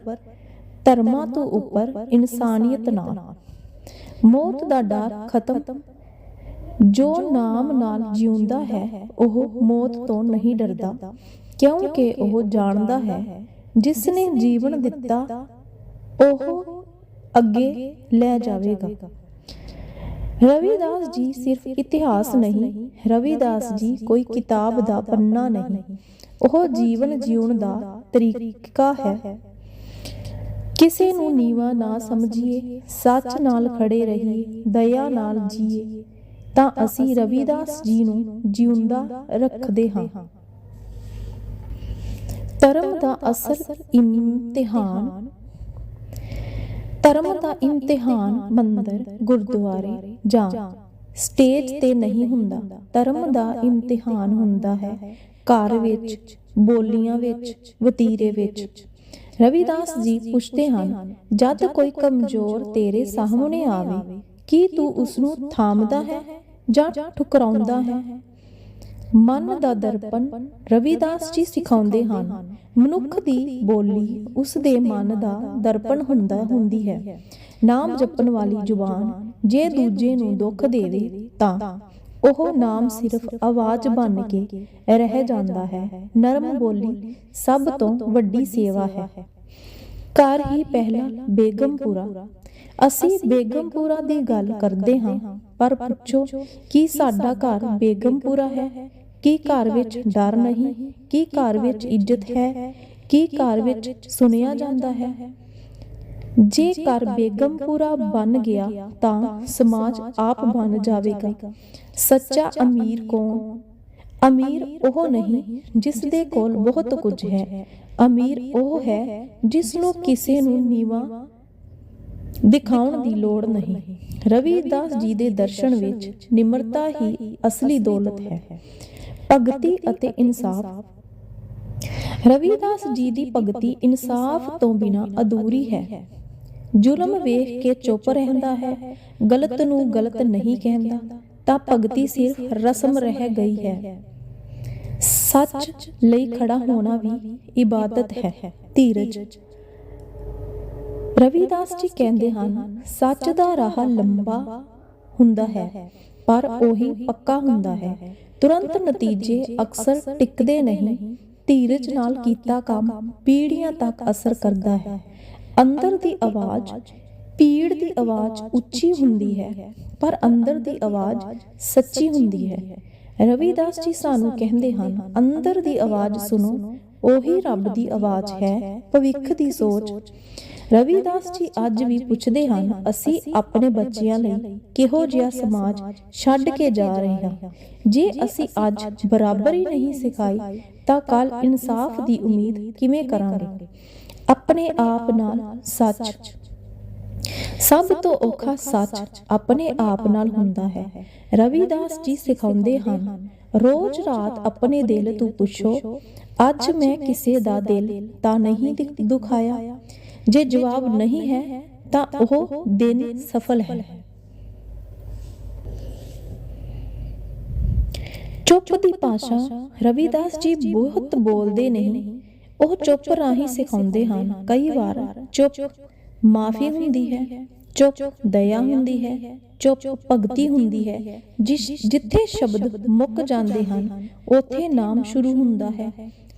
ਧਰਮਾਂ ਤੋਂ ਉੱਪਰ ਇਨਸਾਨੀਅਤ ਨਾਲ। ਮੌਤ ਦਾ ਡਰ ਖਤਮ। ਜੋ ਨਾਮ ਨਾਲ ਜਿਉਂਦਾ ਹੈ, ਉਹ ਮੌਤ ਤੋਂ ਨਹੀਂ ਡਰਦਾ। ਕਿਉਂਕਿ ਉਹ ਜਾਣਦਾ ਹੈ ਜਿਸ ਨੇ ਜੀਵਨ ਦਿੱਤਾ ਉਹ ਅੱਗੇ ਲੈ ਜਾਵੇਗਾ। ਰਵਿਦਾਸ ਜੀ ਸਿਰਫ ਇਤਿਹਾਸ ਨਹੀਂ ਰਵਿਦਾਸ ਜੀ ਕੋਈ ਕਿਤਾਬ ਦਾ ਪੰਨਾ ਨਹੀਂ। ਉਹ ਜੀਵਨ ਜਿਉਣ ਦਾ ਤਰੀਕਾ ਹੈ। ਕਿਸੇ ਨੂੰ ਨੀਵਾ ਨਾ ਸਮਝੀਏ ਸੱਚ ਨਾਲ ਖੜੇ ਰਹੀਏ ਦਇਆ ਨਾਲ ਜੀਏ ਤਾਂ ਅਸੀਂ ਰਵਿਦਾਸ ਜੀ ਨੂੰ ਜਿਉਂਦਾ ਰੱਖਦੇ ਹਾਂ। ਧਰਮ ਦਾ ਅਸਲ ਇਮਤਿਹਾਨ। ਧਰਮ ਦਾ ਇਮਤਿਹਾਨ ਮੰਦਰ, ਗੁਰਦੁਆਰੇ ਜਾਂ ਸਟੇਜ ਤੇ ਨਹੀਂ ਹੁੰਦਾ। ਧਰਮ ਦਾ ਇਮਤਿਹਾਨ ਹੁੰਦਾ ਹੈ ਘਰ ਵਿੱਚ, ਬੋਲੀਆਂ ਵਿੱਚ, ਵਤੀਰੇ ਵਿੱਚ। ਰਵਿਦਾਸ ਜੀ ਪੁੱਛਦੇ ਹਨ, ਜਦ ਕੋਈ ਕਮਜ਼ੋਰ ਤੇਰੇ ਸਾਹਮਣੇ ਆਵੇ, ਕੀ ਤੂੰ ਉਸ ਨੂੰ ਥਾਮਦਾ ਹੈ ਜਾਂ ਠੁਕਰਾਉਂਦਾ ਹੈ? ਮਨ ਦਾ ਦਰਪਣ ਰਵਿਦਾਸ ਜੀ ਸਿਖਾਉਂਦੇ ਹਨ। ਮਨੁੱਖ ਦੀ ਬੋਲੀ ਉਸ ਦੇ ਮਨ ਦਾ ਦਰਪਣ ਹੁੰਦਾ ਹੁੰਦੀ ਹੈ। ਨਾਮ ਜਪਣ ਵਾਲੀ ਜ਼ੁਬਾਨ ਜੇ ਦੂਜੇ ਨੂੰ ਦੁੱਖ ਦੇਵੇ ਤਾਂ। ਉਹ ਨਾਮ ਸਿਰਫ ਆਵਾਜ਼ ਬਣ ਕੇ ਰਹਿ ਜਾਂਦਾ ਹੈ। ਨਰਮ ਬੋਲੀ ਸਭ ਤੋਂ ਵੱਡੀ ਸੇਵਾ ਹੈ। ਘਰ ਹੀ ਪਹਿਲਾ ਬੇਗਮਪੁਰਾ। ਅਸੀਂ ਬੇਗਮਪੁਰਾ ਦੀ ਗੱਲ ਕਰਦੇ ਹਾਂ, ਪਰ ਪੁੱਛੋ ਕੀ ਸਾਡਾ ਘਰ ਬੇਗਮਪੁਰਾ ਹੈ? ਕੀ ਘਰ ਵਿੱਚ ਡਰ ਨਹੀਂ? ਕੀ ਘਰ ਵਿੱਚ ਇੱਜ਼ਤ ਹੈ? ਕੀ ਘਰ ਵਿੱਚ ਸੁਣਿਆ ਜਾਂਦਾ ਹੈ? ਜੇ ਘਰ ਬੇਗਮਪੁਰਾ ਬਣ ਗਿਆ ਤਾਂ ਸਮਾਜ ਆਪ ਬਣ ਜਾਵੇਗਾ। ਸੱਚਾ ਅਮੀਰ ਕੌਣ? ਅਮੀਰ ਉਹ ਨਹੀਂ ਜਿਸ ਦੇ ਕੋਲ ਬਹੁਤ ਕੁਝ ਹੈ। ਅਮੀਰ ਉਹ ਹੈ ਜਿਸ ਨੂੰ ਕਿਸੇ ਨੂੰ ਨੀਵਾ ਦਿਖਾਉਣ ਦੀ ਲੋੜ ਨਹੀਂ। ਰਵਿਦਾਸ ਜੀ ਦੇ ਦਰਸ਼ਨ ਵਿੱਚ ਨਿਮਰਤਾ ਹੀ ਅਸਲੀ ਦੌਲਤ ਹੈ। ਭਗਤੀ ਅਤੇ ਇਨਸਾਫ। ਰਵਿਦਾਸ ਜੀ ਦੀ ਭਗਤੀ ਇਨਸਾਫ ਤੋਂ ਬਿਨਾ ਅਧੂਰੀ ਹੈ। ਜ਼ੁਲਮ ਵੇਖ ਕੇ ਚੁੱਪ ਰਹਿੰਦਾ ਹੈ, ਗਲਤ ਨੂੰ ਗਲਤ ਨਹੀਂ ਕਹਿੰਦਾ, ਤਾਂ ਭਗਤੀ ਸਿਰਫ ਰਸਮ ਰਹਿ ਗਈ ਹੈ। ਸੱਚ ਲਈ ਖੜਾ ਹੋਣਾ ਵੀ ਇਬਾਦਤ ਹੈ, ਧੀਰਜ। ਰਵਿਦਾਸ ਜੀ ਕਹਿੰਦੇ ਹਨ, ਸੱਚ ਦਾ ਰਾਹ ਲੰਬਾ ਹੁੰਦਾ ਹੈ, ਪਰ ਉਹੀ ਪੱਕਾ ਹੁੰਦਾ ਹੈ। ਤੁਰੰਤ ਨਤੀਜੇ ਅਕਸਰ ਟਿਕਦੇ ਨਹੀਂ ਧੀਰਜ ਨਾਲ ਕੀਤਾ ਕੰਮ ਪੀੜ੍ਹੀਆਂ ਤੱਕ ਅਸਰ ਕਰਦਾ ਹੈ। ਅੰਦਰ ਦੀ ਆਵਾਜ਼ ਪੀੜ ਦੀ ਆਵਾਜ਼ ਉੱਚੀ ਹੁੰਦੀ ਹੈ ਪਰ ਅੰਦਰ ਦੀ ਆਵਾਜ਼ ਸੱਚੀ ਹੁੰਦੀ ਹੈ। ਰਵਿਦਾਸ ਜੀ ਸਾਨੂੰ ਕਹਿੰਦੇ ਹਨ ਅੰਦਰ ਦੀ ਆਵਾਜ਼ ਸੁਣੋ ਉਹੀ ਰੱਬ ਦੀ ਆਵਾਜ਼ ਹੈ ਭਵਿੱਖ ਦੀ ਸੋਚ। ਰਵਿਦਾਸ ਜੀ ਅੱਜ ਵੀ ਪੁੱਛਦੇ ਹਨ ਅਸੀਂ ਆਪਣੇ ਬੱਚਿਆਂ ਲਈ ਕਿਹੋ ਜਿਹਾ ਸਮਾਜ ਛੱਡ ਕੇ ਜਾ ਰਹੇ ਹਾਂ? ਜੇ ਅਸੀਂ ਅੱਜ ਬਰਾਬਰੀ ਨਹੀਂ ਸਿਖਾਈ ਤਾਂ ਕੱਲ ਇਨਸਾਫ ਦੀ ਉਮੀਦ ਕਿਵੇਂ ਕਰਾਂਗੇ? ਆਪਣੇ ਆਪ ਨਾਲ ਸੱਚ। ਸਭ ਤੋਂ ਔਖਾ ਸੱਚ ਆਪਣੇ ਆਪ ਨਾਲ ਹੁੰਦਾ ਹੈ। ਰਵਿਦਾਸ ਜੀ ਸਿਖਾਉਂਦੇ ਹਨ ਰੋਜ਼ ਰਾਤ ਆਪਣੇ ਦਿਲ ਤੋਂ ਪੁੱਛੋ ਅੱਜ ਮੈਂ ਕਿਸੇ ਦਾ ਦਿਲ ਤਾਂ ਨਹੀਂ ਦੁਖਾਇਆ। ਜੇ ਜਵਾਬ ਨਹੀਂ ਹੈ, ਤਾਂ ਉਹ ਦਿਨ ਸਫਲ ਹੈ। ਚੁੱਪ ਦੀ ਭਾਸ਼ਾ ਰਵਿਦਾਸ ਜੀ ਬਹੁਤ ਬੋਲਦੇ ਨਹੀਂ ਉਹ ਚੁੱਪ ਰਾਹੀਂ ਸਿਖਾਉਂਦੇ ਹਨ। ਕਈ ਵਾਰ ਚੁੱਪ ਮਾਫੀ ਹੁੰਦੀ ਹੈ, ਚੁੱਪ ਦਇਆ ਹੁੰਦੀ ਹੈ, ਚੁੱਪ ਭਗਤੀ ਹੁੰਦੀ ਹੈ। ਜਿਸ ਜਿੱਥੇ ਸ਼ਬਦ ਮੁੱਕ ਜਾਂਦੇ ਹਨ, ਉੱਥੇ ਨਾਮ ਸ਼ੁਰੂ ਹੁੰਦਾ ਹੈ।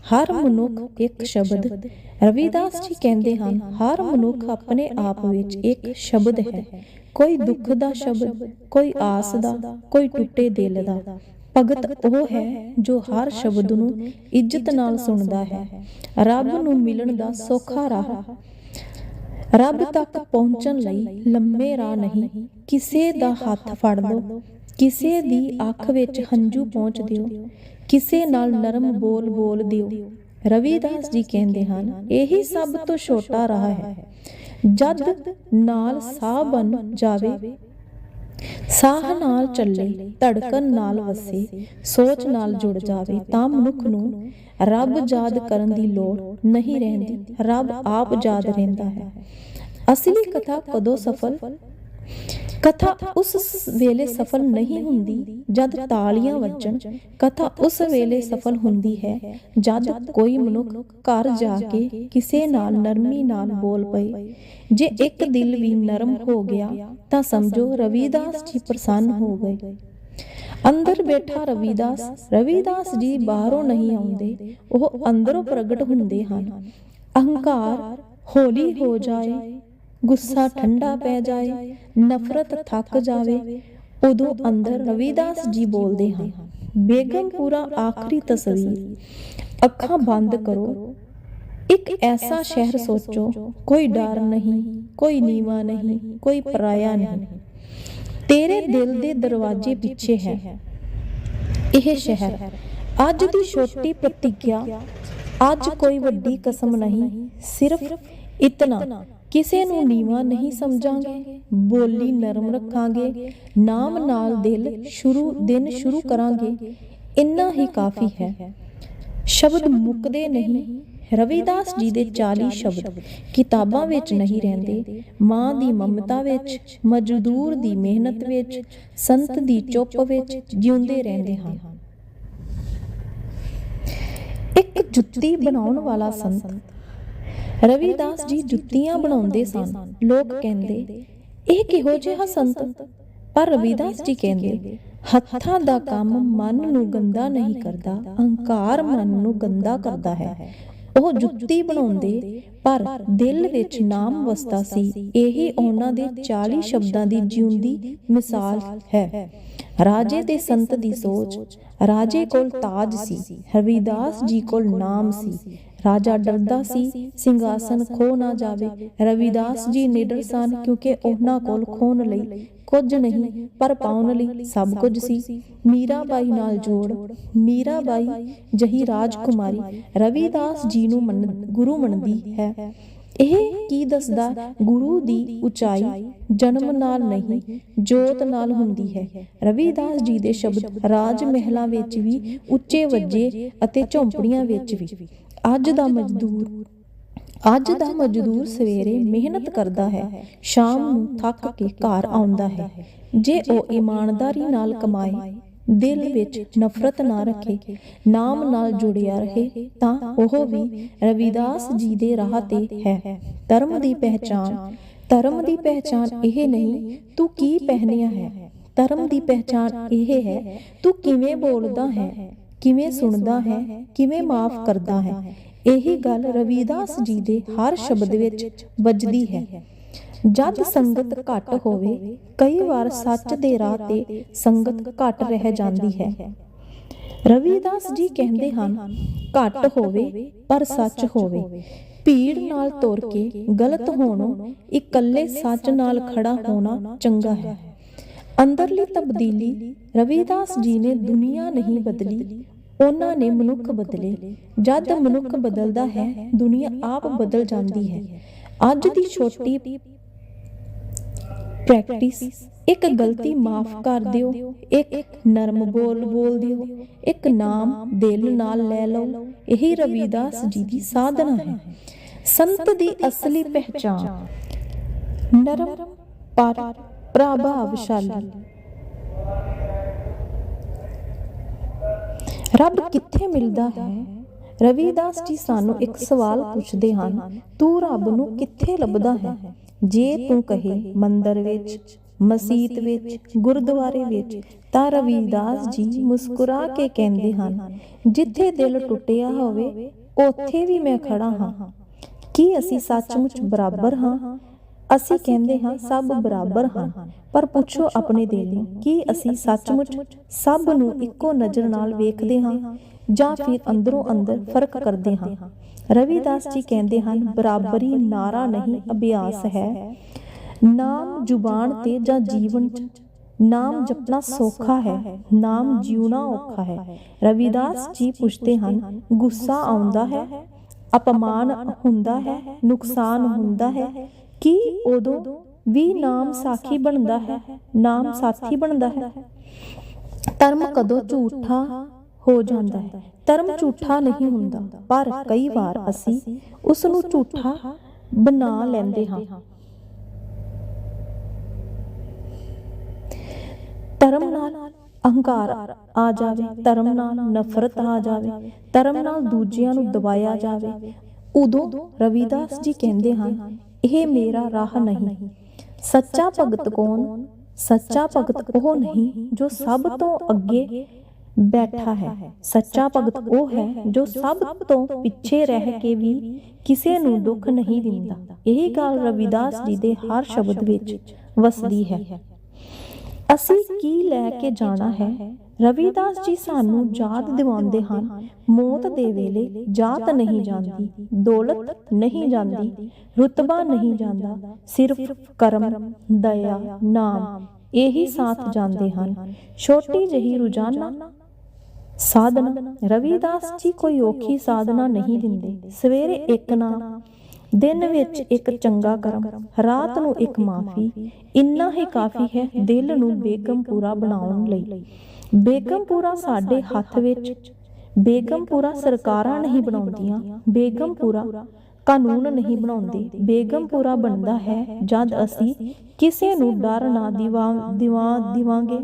ਹਰ ਮਨੁੱਖ ਇੱਕ ਸ਼ਬਦ ਰਵਿਦਾਸ ਜੀ ਕਹਿੰਦੇ ਹਨ ਹਰ ਮਨੁੱਖ ਆਪਣੇ ਆਪ ਵਿੱਚ ਇੱਕ ਸ਼ਬਦ ਹੈ। ਕੋਈ ਦੁੱਖ ਦਾ ਸ਼ਬਦ ਕੋਈ ਆਸ ਦਾ ਕੋਈ ਟੁੱਟੇ ਦਿਲ ਦਾ। ਭਗਤ ਉਹ ਹੈ ਜੋ ਹਰ ਸ਼ਬਦ ਨੂੰ ਇੱਜ਼ਤ ਨਾਲ ਸੁਣਦਾ ਹੈ। ਰੱਬ ਨੂੰ ਮਿਲਣ ਦਾ ਸੌਖਾ ਰਾਹ। ਰੱਬ ਤੱਕ ਪਹੁੰਚਣ ਲਈ ਲੰਮੇ ਰਾਹ ਨਹੀਂ ਕਿਸੇ ਦਾ ਹੱਥ ਫੜ ਲਓ ਕਿਸੇ ਦੀ ਅੱਖ ਵਿੱਚ ਹੰਝੂ ਪਹੁੰਚ ਦਿਓ। ਕਿਸੇ ਨਾਲ ਨਰਮ ਬੋਲ ਬੋਲ ਦਿਓ। ਰਵਿਦਾਸ ਜੀ ਕਹਿੰਦੇ ਹਨ, ਇਹੀ ਸਭ ਤੋਂ ਛੋਟਾ ਰਾਹ ਹੈ। ਜਦ ਨਾਲ ਸਾਹ ਬਣ ਜਾਵੇ, ਸਾਹ ਨਾਲ ਚੱਲੇ, ਧੜਕਣ ਨਾਲ ਵਸੇ, ਸੋਚ ਨਾਲ ਜੁੜ ਜਾਵੇ, ਤਾਂ ਮਨੁੱਖ ਨੂੰ ਰੱਬ ਯਾਦ ਕਰਨ ਦੀ ਲੋੜ ਨਹੀਂ ਰਹਿੰਦੀ। ਰੱਬ ਆਪ ਯਾਦ ਰਹਿੰਦਾ ਹੈ। ਅਸਲੀ ਕਥਾ ਕਦੋਂ ਸਫਲ? ਕਥਾ ਉਸ ਵੇਲੇ ਸਫਲ ਨਹੀਂ ਹੁੰਦੀ, ਜਦ ਤਾਲੀਆਂ ਵੱਜਣ। ਕਥਾ ਉਸ ਵੇਲੇ ਸਫਲ ਹੁੰਦੀ ਹੈ, ਜਦ ਕੋਈ ਮਨੁੱਖ ਘਰ ਜਾ ਕੇ ਕਿਸੇ ਨਾਲ ਨਰਮੀ ਨਾਲ ਬੋਲ ਪਏ। ਜੇ ਇੱਕ ਦਿਲ ਵੀ ਨਰਮ ਹੋ ਗਿਆ, ਤਾਂ ਸਮਝੋ ਰਵੀਦਾਸ ਜੀ ਪ੍ਰਸੰਨ ਹੋ ਗਏ। ਅੰਦਰ ਬੈਠਾ ਰਵੀਦਾਸ ਰਵੀਦਾਸ ਜੀ ਬਾਹਰੋਂ ਨਹੀਂ ਆਉਂਦੇ, ਉਹ ਅੰਦਰੋਂ ਪ੍ਰਗਟ ਹੁੰਦੇ ਹਨ। ਅਹੰਕਾਰ ਹੌਲੀ ਹੋ ਜਾਏ ਗੁੱਸਾ ਠੰਡਾ ਪੈ ਜਾਏ ਨਫ਼ਰਤ ਥੱਕ ਜਾਵੇ ਉਦੋਂ ਅੰਦਰ ਰਵਿਦਾਸ ਜੀ ਬੋਲਦੇ ਹਨ ਬੇਗਮਪੁਰਾ ਆਖਰੀ ਤਸਵੀਰ ਅੱਖਾਂ ਬੰਦ ਕਰੋ ਇੱਕ ਐਸਾ ਸ਼ਹਿਰ ਸੋਚੋ ਕੋਈ ਡਰ ਨਹੀਂ ਕੋਈ ਨੀਵਾ ਨਹੀਂ ਕੋਈ ਪਰਾਇਆ ਨਹੀਂ ਤੇਰੇ ਦਿਲ ਦੇ ਦਰਵਾਜ਼ੇ ਪਿੱਛੇ ਹੈ ਇਹ ਸ਼ਹਿਰ ਅੱਜ ਦੀ ਛੋਟੀ ਪ੍ਰਤੀਗਿਆ ਅੱਜ ਕੋਈ ਵੱਡੀ ਕਸਮ ਨਹੀਂ ਸਿਰਫ ਇਤਨਾ ਕਿਸੇ ਨੂੰ ਨੀਵਾ ਨਹੀਂ ਸਮਝਾਂਗੇ ਬੋਲੀ ਨਰਮ ਰੱਖਾਂਗੇ ਨਾਮ ਨਾਲ ਦਿਲ ਸ਼ੁਰੂ ਦਿਨ ਸ਼ੁਰੂ ਕਰਾਂਗੇ। ਇੰਨਾ ਹੀ ਕਾਫੀ ਹੈ। ਸ਼ਬਦ ਮੁੱਕਦੇ ਨਹੀਂ। ਰਵਿਦਾਸ ਜੀ ਦੇ 40 ਸ਼ਬਦ। ਕਿਤਾਬਾਂ ਵਿੱਚ ਨਹੀਂ ਰਹਿੰਦੇ। ਮਾਂ ਦੀ ਮਮਤਾ ਵਿੱਚ ਮਜ਼ਦੂਰ ਦੀ ਮਿਹਨਤ ਵਿੱਚ ਸੰਤ ਦੀ ਚੁੱਪ ਵਿੱਚ ਜਿਉਂਦੇ ਰਹਿੰਦੇ ਹਨ। ਇੱਕ ਜੁੱਤੀ ਬਣਾਉਣ ਵਾਲਾ ਸੰਤ ਰਵਿਦਾਸ ਜੀ ਜੁੱਤੀਆਂ ਬਣਾਉਂਦੇ ਸਨ। ਲੋਕ ਕਹਿੰਦੇ, ਇਹ ਕਿਹੋ ਜਿਹਾ ਸੰਤ? ਪਰ ਰਵਿਦਾਸ ਜੀ ਕਹਿੰਦੇ, ਹੱਥਾਂ ਦਾ ਕੰਮ ਮਨ ਨੂੰ ਗੰਦਾ ਨਹੀਂ ਕਰਦਾ, ਅਹੰਕਾਰ ਮਨ ਨੂੰ ਗੰਦਾ ਕਰਦਾ ਹੈ। ਉਹ ਜੁੱਤੀ ਬਣਾਉਂਦੇ, ਪਰ ਦਿਲ ਵਿੱਚ ਨਾਮ ਵਸਦਾ ਸੀ, ਇਹੀ ਉਹਨਾਂ ਦੇ 40 ਸ਼ਬਦਾਂ ਦੀ ਜਿਉਂਦੀ ਮਿਸਾਲ ਹੈ। ਰਾਜੇ ਤੇ ਸੰਤ ਦੀ ਸੋਚ, ਰਾਜੇ ਕੋਲ ਤਾਜ ਸੀ, ਰਵਿਦਾਸ ਜੀ ਕੋਲ ਨਾਮ ਸੀ ਰਾਜਾ ਡਰਦਾ ਸੀ ਸਿੰਘਾਸਨ ਖੋ ਨਾ ਜਾਵੇ। ਰਵਿਦਾਸ ਜੀ ਨਿਡਰ ਸਨ ਕਿਉਂਕਿ ਉਹਨਾਂ ਕੋਲ ਖੋਣ ਲਈ ਕੁਝ ਨਹੀਂ ਪਰ ਪਾਉਣ ਲਈ ਸਭ ਕੁਝ ਸੀ। ਮੀਰਾਬਾਈ ਨਾਲ ਜੋੜ ਮੀਰਾਬਾਈ ਜਹੀ ਰਾਜਕੁਮਾਰੀ। ਰਵਿਦਾਸ ਜੀ ਨੂੰ ਮੰਨ ਗੁਰੂ ਮੰਨਦੀ ਹੈ। ਇਹ ਕੀ ਦੱਸਦਾ? ਗੁਰੂ ਦੀ ਉਚਾਈ ਜਨਮ ਨਾਲ ਨਹੀਂ ਜੋਤ ਨਾਲ ਹੁੰਦੀ ਹੈ। ਰਵਿਦਾਸ ਜੀ ਦੇ ਸ਼ਬਦ ਰਾਜ ਮਹਿਲਾਂ ਵਿੱਚ ਵੀ ਉੱਚੇ ਵੱਜੇ ਅਤੇ ਝੌਂਪੜੀਆਂ ਵਿੱਚ ਵੀ। ਅੱਜ ਦਾ ਮਜ਼ਦੂਰ। ਅੱਜ ਦਾ ਮਜ਼ਦੂਰ ਸਵੇਰੇ ਮਿਹਨਤ ਕਰਦਾ ਹੈ। ਸ਼ਾਮ ਨੂੰ ਥੱਕ ਕੇ ਘਰ ਆਉਂਦਾ ਹੈ। ਜੇ ਉਹ ਇਮਾਨਦਾਰੀ ਨਾਲ ਕਮਾਏ ਦਿਲ ਵਿੱਚ ਨਫ਼ਰਤ ਨਾ ਰੱਖੇ ਨਾਮ ਨਾਲ ਜੁੜਿਆ ਰਹੇ ਤਾਂ ਉਹ ਵੀ ਰਵਿਦਾਸ ਜੀ ਦੇ ਰਾਹ ਤੇ ਹੈ। ਧਰਮ ਦੀ ਪਹਿਚਾਨ ਧਰਮ ਦੀ ਪਹਿਚਾਨ ਇਹ ਨਹੀਂ ਤੂੰ ਕੀ ਪਹਿਨਿਆ ਹੈ? ਧਰਮ ਦੀ ਪਹਿਚਾਨ ਇਹ ਹੈ ਤੂੰ ਕਿਵੇਂ ਬੋਲਦਾ ਹੈ? ਕਿਵੇਂ ਸੁਣਦਾ ਹੈ ਕਿਵੇਂ ਮਾਫ ਕਰਦਾ ਹੈ। ਇਹੀ ਗੱਲ ਰਵਿਦਾਸ ਜੀ ਦੇ ਹਰ ਸ਼ਬਦ ਵਿੱਚ ਵੱਜਦੀ ਹੈ। ਜਦ ਸੰਗਤ ਘੱਟ ਹੋਵੇ ਕਈ ਵਾਰ ਸੱਚ ਦੇ ਰਾਹ ਤੇ ਸੰਗਤ ਘੱਟ ਰਹਿ ਜਾਂਦੀ ਹੈ। ਰਵਿਦਾਸ ਜੀ ਕਹਿੰਦੇ ਹਨ ਘੱਟ ਹੋਵੇ ਪਰ ਸੱਚ ਹੋਵੇ। ਭੀੜ ਨਾਲ ਤੁਰ ਕੇ ਗਲਤ ਹੋਣੋਂ ਇਕੱਲੇ ਸੱਚ ਨਾਲ ਖੜਾ ਹੋਣਾ ਚੰਗਾ ਹੈ। ਅੰਦਰਲੀ ਤਬਦੀਲੀ ਰਵਿਦਾਸ ਜੀ ਨੇ ਦੁਨੀਆ ਨਹੀਂ ਬਦਲੀ ਉਹਨਾਂ ਨੇ ਮਨੁੱਖ ਬਦਲੇ। ਜਦ ਮਨੁੱਖ ਬਦਲਦਾ ਹੈ, ਦੁਨੀਆ ਆਪ ਬਦਲ ਜਾਂਦੀ ਹੈ। ਅੱਜ ਦੀ ਛੋਟੀ ਪ੍ਰੈਕਟਿਸ ਇੱਕ ਗਲਤੀ ਮਾਫ ਕਰ ਦਿਓ। ਇੱਕ ਨਰਮ ਬੋਲ ਬੋਲ ਦਿਓ। ਇੱਕ ਨਾਮ ਦਿਲ ਨਾਲ ਲੈ ਲਓ। ਇਹੀ ਰਵਿਦਾਸ ਜੀ ਦੀ ਸਾਧਨਾ ਹੈ। ਸੰਤ ਦੀ ਅਸਲੀ ਪਹਿਚਾਨ ਨਰਮ ਪਰ ਪ੍ਰਭਾਵਸ਼ਾਲੀ। ਰੱਬ ਕਿੱਥੇ ਮਿਲਦਾ ਹੈ? ਰਵਿਦਾਸ ਜੀ ਸਾਨੂੰ ਇੱਕ ਸਵਾਲ ਪੁੱਛਦੇ ਹਨ, ਤੂੰ ਰੱਬ ਨੂੰ ਕਿੱਥੇ ਲੱਭਦਾ ਹੈ? ਜੇ ਤੂੰ ਕਹੇ ਮੰਦਰ ਵਿੱਚ, ਮਸਜਿਦ ਵਿੱਚ, ਗੁਰਦੁਆਰੇ ਵਿੱਚ, ਤਾਂ ਰਵਿਦਾਸ ਜੀ ਮੁਸਕਰਾ ਕੇ ਕਹਿੰਦੇ ਹਨ, ਜਿੱਥੇ ਦਿਲ ਟੁੱਟਿਆ ਹੋਵੇ, ਉੱਥੇ ਵੀ ਮੈਂ ਖੜਾ ਹਾਂ। ਕੀ ਅਸੀਂ ਸੱਚਮੁੱਚ ਬਰਾਬਰ ਹਾਂ? ਅਸੀਂ ਕਹਿੰਦੇ ਹਾਂ ਸਭ ਬਰਾਬਰ ਹਨ ਪਰ ਪੁੱਛੋ ਆਪਣੇ ਦਿਲ ਨੂੰ ਕੀ ਅਸੀਂ ਸੱਚਮੁੱਚ ਸਭ ਨੂੰ ਇੱਕੋ ਨਜ਼ਰ ਨਾਲ ਵੇਖਦੇ ਹਾਂ ਜਾਂ ਫਿਰ ਅੰਦਰੋਂ ਅੰਦਰ ਫ਼ਰਕ ਕਰਦੇ ਹਾਂ। ਰਵਿਦਾਸ ਜੀ ਕਹਿੰਦੇ ਹਨ ਬਰਾਬਰੀ ਨਾਰਾ ਨਹੀਂ ਅਭਿਆਸ ਹੈ। ਨਾਮ ਜ਼ੁਬਾਨ ਤੇ ਜਾਂ ਜੀਵਨ ਚ ਨਾਮ ਜਪਣਾ ਸੌਖਾ ਹੈ। ਨਾਮ ਜਿਉਣਾ ਔਖਾ ਹੈ। ਰਵਿਦਾਸ ਜੀ ਪੁੱਛਦੇ ਹਨ ਗੁੱਸਾ ਆਉਂਦਾ ਹੈ? ਅਪਮਾਨ ਹੁੰਦਾ ਹੈ? ਨੁਕਸਾਨ ਹੁੰਦਾ ਹੈ ਕੀ ਉਦੋਂ ਵੀ ਨਾਮ ਸਾਖੀ ਬਣਦਾ ਹੈ? ਨਾਮ ਸਾਥੀ ਬਣਦਾ ਹੈ। ਧਰਮ ਕਦੋਂ ਝੂਠਾ ਹੋ ਜਾਂਦਾ ਹੈ? ਧਰਮ ਝੂਠਾ ਨਹੀਂ ਹੁੰਦਾ, ਪਰ ਕਈ ਵਾਰ ਅਸੀਂ ਉਸ ਨੂੰ ਝੂਠਾ ਬਣਾ ਲੈਂਦੇ ਹਾਂ। ਧਰਮ ਨਾਲ ਅਹੰਕਾਰ ਆ ਜਾਵੇ, ਧਰਮ ਨਾਲ ਨਫ਼ਰਤ ਆ ਜਾਵੇ, ਧਰਮ ਨਾਲ ਦੂਜਿਆਂ ਨੂੰ ਦਬਾਇਆ ਜਾਵੇ, ਉਦੋਂ ਰਵਿਦਾਸ ਜੀ ਕਹਿੰਦੇ ਹਨ ਇਹ ਮੇਰਾ ਰਾਹ ਨਹੀਂ। ਸੱਚਾ ਭਗਤ ਕੌਣ? ਸੱਚਾ ਭਗਤ ਉਹ ਨਹੀਂ ਜੋ ਸਭ ਤੋਂ ਅੱਗੇ ਬੈਠਾ ਹੈ। ਸੱਚਾ ਭਗਤ ਉਹ ਹੈ ਜੋ ਸਭ ਤੋਂ ਪਿੱਛੇ ਰਹਿ ਕੇ ਵੀ ਕਿਸੇ ਨੂੰ ਦੁੱਖ ਨਹੀਂ ਦਿੰਦਾ। ਇਹ ਗੱਲ ਰਵਿਦਾਸ ਜੀ ਦੇ ਹਰ ਸ਼ਬਦ ਵਿੱਚ ਵਸਦੀ ਹੈ। ਅਸੀਂ ਕੀ ਲੈ ਕੇ ਜਾਣਾ ਹੈ? ਰਵਿਦਾਸ ਜੀ ਸਾਨੂੰ ਯਾਦ ਦਿਵਾਉਂਦੇ ਹਨ, ਮੌਤ ਦੇ ਵੇਲੇ ਜਾਤ ਨਹੀਂ ਜਾਂਦੀ, ਦੌਲਤ ਨਹੀਂ ਜਾਂਦੀ, ਰੁਤਬਾ ਨਹੀਂ ਜਾਂਦਾ, ਸਿਰਫ ਕਰਮ, ਦਇਆ, ਨਾਮ, ਇਹੀ ਸਾਥ ਜਾਂਦੇ ਹਨ। ਛੋਟੀ ਜਹੀ ਰੋਜ਼ਾਨਾ ਸਾਧਨਾ, ਰਵਿਦਾਸ ਜੀ ਕੋਈ ਔਖੀ ਸਾਧਨਾ ਨਹੀਂ ਦਿੰਦੇ। ਸਵੇਰੇ ਇੱਕ ਨਾਮ ਦਿਨ ਵਿੱਚ ਇੱਕ ਚੰਗਾ ਕਰਮ, ਰਾਤ ਨੂੰ ਇੱਕ ਮਾਫੀ, ਇੰਨਾ ਹੀ ਕਾਫੀ ਹੈ ਦਿਲ ਨੂੰ ਬੇਗਮਪੂਰਾ ਬਣਾਉਣ ਲਈ। ਬੇਗਮਪੂਰਾ ਸਾਡੇ ਹੱਥ ਵਿੱਚ ਬੇਗਮਪੂਰਾ ਸਰਕਾਰਾਂ ਨਹੀਂ ਬਣਾਉਂਦੀਆਂ ਬੇਗਮਪੂਰਾ ਕਾਨੂੰਨ ਨਹੀਂ ਬਣਾਉਂਦੇ। ਬੇਗਮਪੁਰਾ ਬਣਦਾ ਹੈ ਜਦ ਅਸੀਂ ਕਿਸੇ ਨੂੰ ਡਰ ਨਾ ਦਿਵਾ ਦਿਵਾ ਦਿਵਾਂਗੇ,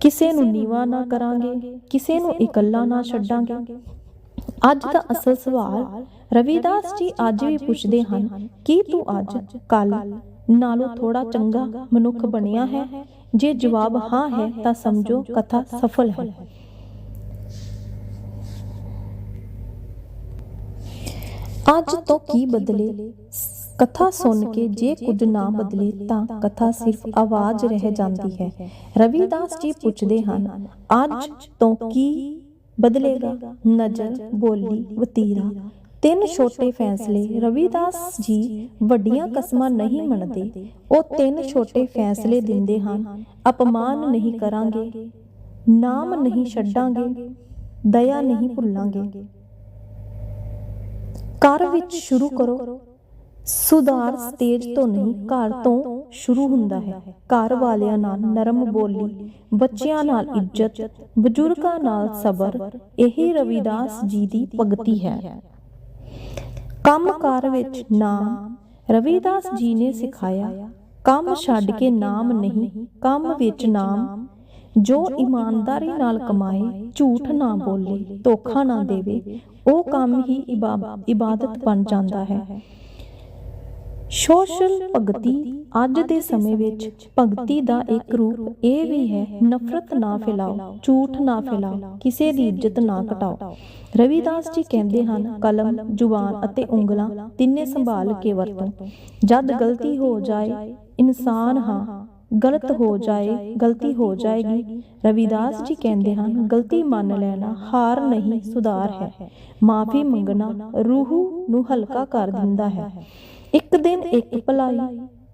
ਕਿਸੇ ਨੂੰ ਨੀਵਾ ਨਾ ਕਰਾਂਗੇ, ਕਿਸੇ ਨੂੰ ਇਕੱਲਾ ਨਾ ਛੱਡਾਂਗੇ। ਅੱਜ ਦਾ ਅਸਲ ਸਵਾਲ ਰਵਿਦਾਸ ਜੀ ਅੱਜ ਵੀ ਪੁੱਛਦੇ ਹਨ ਕੀ ਤੂੰ ਅੱਜ ਕੱਲ ਨਾਲੋਂ ਥੋੜਾ ਚੰਗਾ ਮਨੁੱਖ ਬਣਿਆ ਹੈ? ਜੇ ਜਵਾਬ ਹਾਂ ਹੈ, ਤਾਂ ਸਮਝੋ ਕਥਾ ਸਫਲ ਹੈ। ਅੱਜ ਤੋਂ ਕੀ ਬਦਲੇ? ਕਥਾ ਸੁਣ ਕੇ ਜੇ ਕੁਝ ਨਾ ਬਦਲੇ, ਤਾਂ ਕਥਾ ਸਿਰਫ ਆਵਾਜ਼ ਰਹਿ ਜਾਂਦੀ ਹੈ। ਰਵਿਦਾਸ ਜੀ ਪੁੱਛਦੇ ਹਨ, ਅੱਜ ਤੋਂ ਕੀ ਬਦਲੇਗਾ। ਨਜ਼ਰ ਬੋਲੀ ਵਤੀਰਾ। ਤਿੰਨ ਛੋਟੇ ਫੈਸਲੇ ਰਵਿਦਾਸ ਜੀ ਵੱਡੀਆਂ ਕਸਮਾਂ ਨਹੀਂ ਮੰਨਦੇ। ਉਹ ਤਿੰਨ ਛੋਟੇ ਫੈਸਲੇ ਦਿੰਦੇ ਹਨ। ਅਪਮਾਨ ਨਹੀਂ ਕਰਾਂਗੇ। ਨਾਮ ਨਹੀਂ ਛੱਡਾਂਗੇ। ਦਇਆ ਨਹੀਂ ਭੁੱਲਾਂਗੇ। ਘਰ ਵਿੱਚ ਸ਼ੁਰੂ ਕਰੋ। ਸੁਧਾਰ ਸਟੇਜ ਤੋਂ ਨਹੀਂ ਘਰ ਤੋਂ ਸ਼ੁਰੂ ਹੁੰਦਾ ਹੈ। ਘਰ ਵਾਲਿਆਂ ਨਾਲ ਨਰਮ ਬੋਲੀ ਬੱਚਿਆਂ ਨਾਲ ਇੱਜ਼ਤ ਬਜ਼ੁਰਗਾਂ ਨਾਲ ਸਬਰ ਇਹੀ ਰਵਿਦਾਸ ਜੀ ਦੀ ਭਗਤੀ ਹੈ। ਕੰਮਕਾਰ ਵਿੱਚ ਨਾਮ ਰਵਿਦਾਸ ਜੀ ਨੇ ਸਿਖਾਇਆ ਕੰਮ ਛੱਡ ਕੇ ਨਾਮ ਨਹੀਂ ਕੰਮ ਵਿੱਚ ਨਾਮ ਜੋ ਇਮਾਨਦਾਰੀ ਨਾਲ ਕਮਾਏ ਝੂਠ ਨਾ ਬੋਲੇ ਧੋਖਾ ਨਾ ਦੇਵੇ ਉਹ ਕੰਮ ਹੀ ਇਬਾ- ਇਬਾਦਤ ਬਣ ਜਾਂਦਾ ਹੈ। ਸੋਸ਼ਲ ਭਗਤੀ ਅੱਜ ਦੇ ਸਮੇਂ ਵਿੱਚ ਭਗਤੀ ਦਾ ਇੱਕ ਰੂਪ ਇਹ ਵੀ ਹੈ ਨਫ਼ਰਤ ਨਾ ਫੈਲਾਓ ਝੂਠ ਨਾ ਫੈਲਾਓ ਕਿਸੇ ਦੀ ਇੱਜ਼ਤ ਨਾ ਘਟਾਓ। ਰਵਿਦਾਸ ਜੀ ਕਹਿੰਦੇ ਹਨ ਕਲਮ ਜ਼ੁਬਾਨ ਅਤੇ ਉਂਗਲਾਂ ਤਿੰਨੇ ਸੰਭਾਲ ਕੇ ਵਰਤੋ। ਜਦ ਗਲਤੀ ਹੋ ਜਾਏ ਇਨਸਾਨ ਹਾਂ ਗਲਤ ਹੋ ਜਾਏ ਗਲਤੀ ਹੋ ਜਾਏਗੀ। ਰਵਿਦਾਸ ਜੀ ਕਹਿੰਦੇ ਹਨ ਗਲਤੀ ਮੰਨ ਲੈਣਾ ਹਾਰ ਨਹੀਂ ਸੁਧਾਰ ਹੈ। ਮਾਫੀ ਮੰਗਣਾ ਰੂਹ ਨੂੰ ਹਲਕਾ ਕਰ ਦਿੰਦਾ ਹੈ ਇੱਕ ਦਿਨ ਇੱਕ ਭਲਾਈ,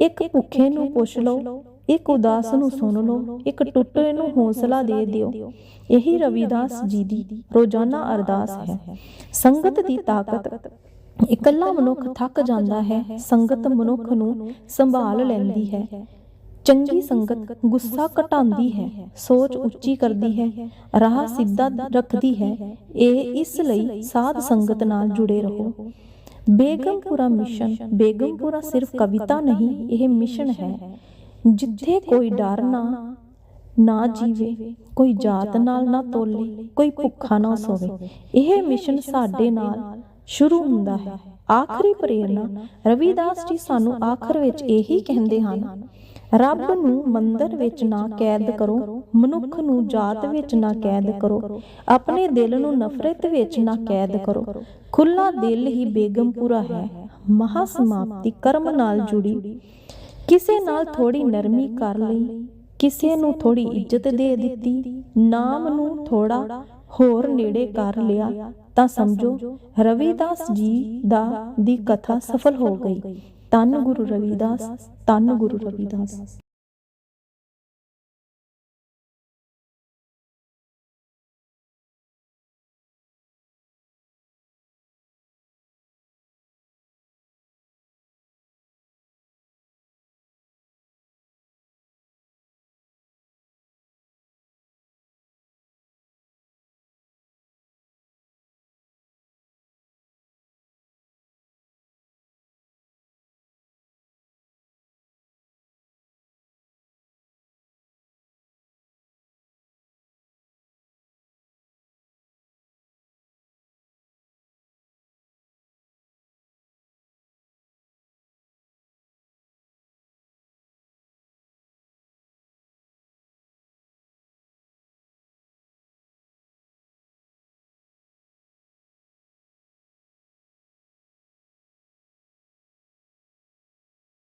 ਇੱਕ ਭੁੱਖੇ ਨੂੰ ਪੁੱਛ ਲਓ, ਇੱਕ ਉਦਾਸ ਨੂੰ ਸੁਣ ਲਓ, ਇੱਕ ਟੁੱਟੇ ਨੂੰ ਹੌਸਲਾ ਦੇ ਦਿਓ। ਇਹੀ ਰਵਿਦਾਸ ਜੀ ਦੀ ਰੋਜ਼ਾਨਾ ਅਰਦਾਸ ਹੈ। ਸੰਗਤ ਦੀ ਤਾਕਤ। ਇਕੱਲਾ ਮਨੁੱਖ ਥੱਕ ਜਾਂਦਾ ਹੈ, ਸੰਗਤ ਮਨੁੱਖ ਨੂੰ ਸੰਭਾਲ ਲੈਂਦੀ ਹੈ। ਚੰਗੀ ਸੰਗਤ ਗੁੱਸਾ ਘਟਾਉਂਦੀ ਹੈ, ਸੋਚ ਉੱਚੀ ਕਰਦੀ ਹੈ, ਰਾਹ ਸਿੱਧਾ ਰੱਖਦੀ ਹੈ। ਇਹ ਇਸ ਲਈ ਸਾਧ ਸੰਗਤ ਨਾਲ ਜੁੜੇ ਰਹੋ। ਬੇਗਮਪੁਰਾ ਮਿਸ਼ਨ, ਬੇਗਮਪੁਰਾ ਸਿਰਫ ਕਵਿਤਾ ਨਹੀਂ, ਇਹ ਮਿਸ਼ਨ ਹੈ। ਜਿੱਥੇ ਕੋਈ ਡਰ ਨਾ ਨਾ ਜੀਵੇ, ਕੋਈ ਜਾਤ ਨਾਲ ਨਾ ਤੋਲੇ, ਕੋਈ ਭੁੱਖਾ ਨਾ ਸੋਵੇ। ਇਹ ਮਿਸ਼ਨ ਸਾਡੇ ਨਾਲ ਸ਼ੁਰੂ ਹੁੰਦਾ ਹੈ। ਆਖਰੀ ਪ੍ਰੇਰਣਾ ਰਵਿਦਾਸ ਜੀ ਸਾਨੂੰ ਆਖਰ ਵਿੱਚ ਇਹੀ ਕਹਿੰਦੇ ਹਨ ਰੱਬ ਨੂੰ ਮੰਦਰ ਵਿੱਚ ਨਾ ਕੈਦ ਕਰੋ, ਮਨੁੱਖ ਨੂੰ ਜਾਤ ਵਿੱਚ ਨਾ ਕੈਦ ਕਰੋ, ਆਪਣੇ ਦਿਲ ਨੂੰ ਨਫ਼ਰਤ ਵਿੱਚ ਨਾ ਕੈਦ ਕਰੋ। ਖੁੱਲਾ ਦਿਲ ਹੀ ਬੇਗਮਪੁਰਾ ਹੈ ਮਹਾ ਸਮਾਪਤੀ ਕਰਮ ਨਾਲ ਜੁੜੀ। ਕਿਸੇ ਨਾਲ ਥੋੜੀ ਨਰਮੀ ਕਰ ਲਈ, ਕਿਸੇ ਨੂੰ ਥੋੜੀ ਇੱਜ਼ਤ ਦੇ ਦਿੱਤੀ, ਨਾਮ ਨੂੰ ਥੋੜਾ ਹੋਰ ਨੇੜੇ ਕਰ ਲਿਆ, ਤਾਂ ਸਮਝੋ ਰਵਿਦਾਸ ਜੀ ਦਾ ਦੀ ਕਥਾ ਸਫਲ ਹੋ ਗਈ। ਧੰਨ ਗੁਰੂ ਰਵਿਦਾਸ ਧੰਨ ਗੁਰੂ ਰਵਿਦਾਸ।